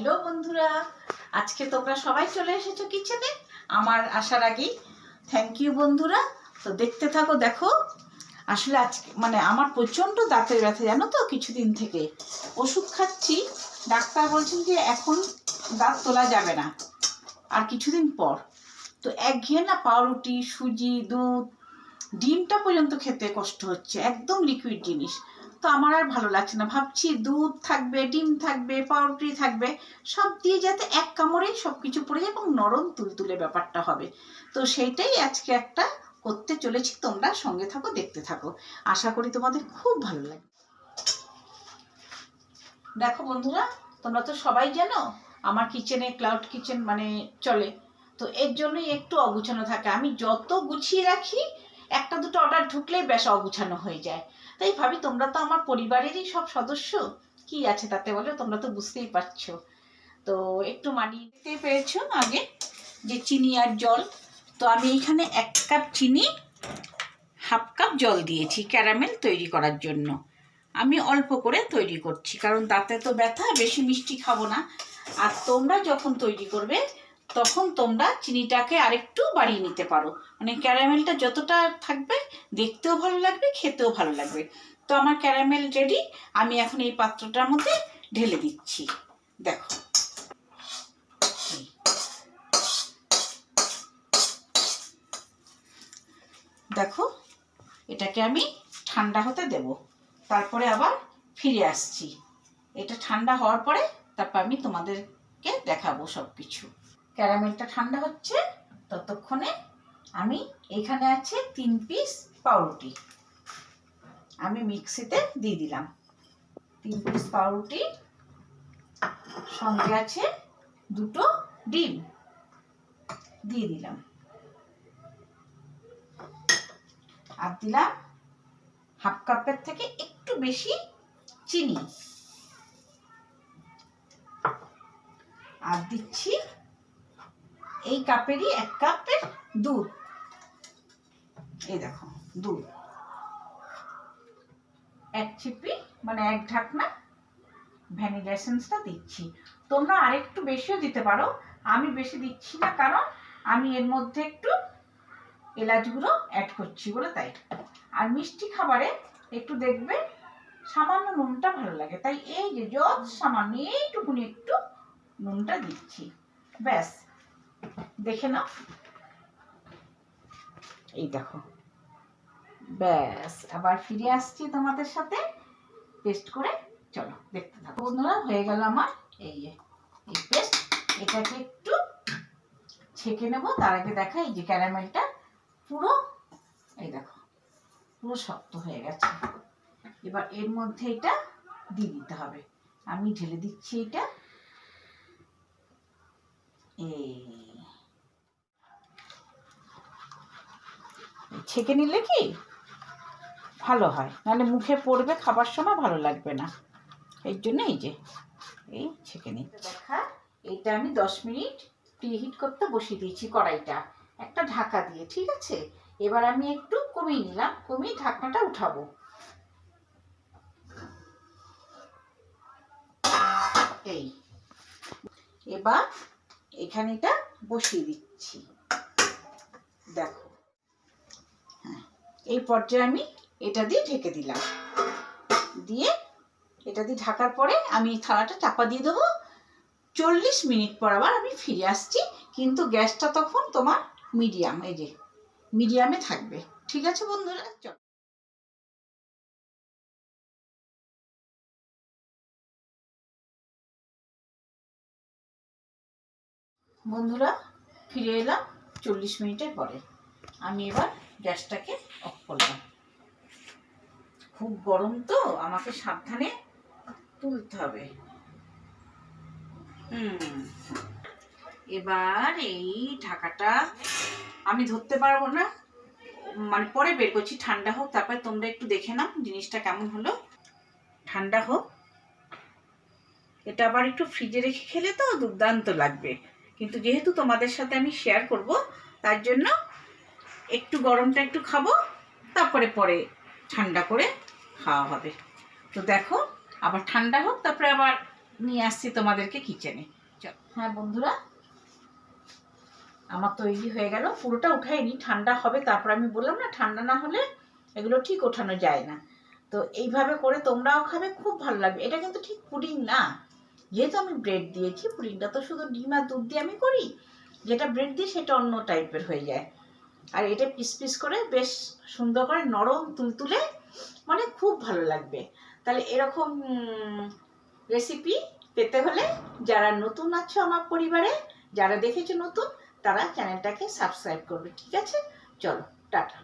Hello বন্ধুরা, আজকে তোমরা সবাই চলে এসেছ কিচেনে আমার আসার আগেই থ্যাংক ইউ বন্ধুরা। তো দেখতে থাকো, দেখো। আসলে আজকে মানে আমার প্রচণ্ড দাঁতের ব্যথা, জানো তো, কিছুদিন থেকে। ওষুধ খাচ্ছি। ডাক্তার বলছেন যে এখন দাঁত তোলা যাবে না। আর কিছুদিন পর। তো একঘেয়ে না পাউরুটি, সুজি, দুধ, ডিমটা পর্যন্ত খেতে কষ্ট হচ্ছে। একদম লিকুইড জিনিস। তো আমার আর ভালো লাগছে না। ভাবছি দুধ থাকবে, ডিম থাকবে, পাউরুটি থাকবে, সব দিয়ে যাতে এক কামড়েই সব কিছু পড়ে যায় এবং নরম তুলতুলে ব্যাপারটা হবে। তো সেইটাই আজকে একটা করতে চলেছি। তোমরা সঙ্গে থাকো, দেখতে থাকো। আশা করি তোমাদের খুব ভালো লাগে দেখো বন্ধুরা, তোমরা তো সবাই জানো, আমার কিচেনে, ক্লাউড কিচেন মানে চলে। তো এর জন্যই একটু অগুছানো থাকে। আমি যত গুছিয়ে রাখি একটা দুটো অর্ডার ঢুকলেই বেশ অগুছানো হয়ে যায়। তাই ভাবি, তোমরা তো আমার পরিবারেরই সব সদস্য? কি আছে তাতে বলে? তোমরা তো বুঝতেই পারছ। তো একটু মানিয়ে দিতে পেরেছ আগে যে চিনি আর জল। তো আমি এখানে এক কাপ চিনি হাফ কাপ জল দিয়েছি ক্যারামেল তৈরি করার জন্য। আমি অল্প করে তৈরি করছি, কারণ তাতে তো ব্যথা, বেশি মিষ্টি খাব না। আর তোমরা যখন তৈরি করবে তখন তোমরা চিনিটাকে আরেকটু বাড়িয়ে নিতে পারো। মানে ক্যারামেলটা যতটা থাকবে, দেখতেও ভালো লাগবে, খেতেও ভালো লাগবে। তো আমার ক্যারামেল রেডি আমি এখন এই পাত্রটার মধ্যে ঢেলে দিচ্ছি। দেখো। দেখো, এটাকে আমি ঠান্ডা হতে দেব। তারপরে আবার ফিরে আসছি। এটা ঠান্ডা হওয়ার পরে তারপর আমি তোমাদেরকে দেখাবো সব কিছু ক্যারামেলটা ঠান্ডা হচ্ছে, ততক্ষণে আমি এখানে আছে তিন পিস পাউরুটি। আমি মিক্সিতে দিয়ে দিলাম। তিন পিস পাউরুটি, সঙ্গে আছে দুটো ডিম। দিয়ে দিলাম। আর দিলাম হাফ কাপের থেকে একটু বেশি চিনি। আর দিচ্ছি এই কাপেরই এক কাপের দুধ। এই দেখো, দুধ। এক চিপি মানে এক ঢাকনা ভ্যানিলা এসেন্সটা দিচ্ছি। তোমরা আরেকটু বেশিও দিতে পারো, আমি বেশি দিচ্ছি না, কারণ আমি এর মধ্যে একটু এলাচ গুঁড়ো অ্যাড করছি বলে তাই। আর মিষ্টি খাবারে একটু দেখবে সামান্য নুনটা ভালো লাগে। তাই এই যে যত সামান্য এইটুকুনি একটু নুনটা দিচ্ছি। ব্যাস দেখে নাও। এই দেখো। ব্যাস, আবার ফিরে আসছি তোমাদের সাথে। পেস্ট করে চলো, দেখতে থাকো। বন্ধুরা, হয়ে গেল আমার এই এই পেস্ট এটাকে একটু ছেঁকে নেব। তার আগে দেখা, এই যে ক্যারামেলটা পুরো, এই দেখো, পুরো শক্ত হয়ে গেছে। এবার এর মধ্যে এটা দিয়ে দিতে হবে। আমি ঢেলে দিচ্ছি এটা। এই ছেঁকে নিলে কি? ভালো হয়। নাহলে মুখে পড়বে, খাবার সময় ভালো লাগবে না। এর জন্য এই যে, এই ছেঁকে নিচ্ছি। এইটা আমি দশ মিনিট প্রিহিট করতে বসিয়ে দিয়েছি কড়াইটা। একটা ঢাকা দিয়ে, ঠিক আছে? এবার আমি একটু কমিয়ে নিলাম, কমিয়ে ঢাকনাটা উঠাবো। এই, এবার এখানেটা বসিয়ে দিচ্ছি। দেখো এই পর্যায়ে আমি এটা দিয়ে ঢেকে দিলাম। দিয়ে এটা দিয়ে ঢাকার পরে আমি থালাটা চাপা দিয়ে দেবো। চল্লিশ মিনিট পর আবার আমি ফিরে আসছি, কিন্তু গ্যাসটা তখন তোমার মিডিয়াম, এই যে মিডিয়ামে থাকবে। ঠিক আছে বন্ধুরা? চল। বন্ধুরা, ফিরে এলাম চল্লিশ মিনিটের পরে। আমি এবার গ্যাসটাকে অফ করলাম। খুব গরম তো, আমাকে সাবধানে তুলতে হবে। হুম, এবার এই ঢাকাটা আমি ধরতে পারব না। মানে পরে বের করছি, ঠান্ডা হোক, তারপরে তোমরা একটু দেখে নাও জিনিসটা কেমন হলো। ঠান্ডা হোক। এটা আবার একটু ফ্রিজে রেখে খেলে তো দুর্দান্ত লাগবে। কিন্তু যেহেতু তোমাদের সাথে আমি শেয়ার করব, তার জন্য একটু গরমটা একটু খাব তারপরে পরে ঠান্ডা করে খাওয়া হবে। তো দেখো আবার ঠান্ডা হোক তারপরে আবার নিয়ে আসছি তোমাদেরকে কিচেনে চল। হ্যাঁ বন্ধুরা। আমার তৈরি হয়ে গেল পুরোটা উঠাইনি ঠান্ডা হবে তারপর আমি বললাম না ঠান্ডা না হলে এগুলো ঠিক ওঠানো যায় না। তো এইভাবে করে তোমরাও খাবে খুব ভালো লাগবে। এটা কিন্তু ঠিক পুডিং না। যেহেতু আমি ব্রেড দিয়েছি পুডিংটা তো শুধু ডিম আর দুধ দিয়ে আমি করি যেটা ব্রেড দিই সেটা অন্য টাইপের হয়ে যায়। আর এটা পিস পিস করে বেশ সুন্দর করে নরম তুলতুলে মানে খুব ভালো লাগবে। তাহলে এরকম রেসিপি পেতে হলে যারা নতুন আছো আমার পরিবারে, যারা দেখেছ নতুন, তারা চ্যানেলটাকে সাবস্ক্রাইব করবে, ঠিক আছে? চলো, টাটা।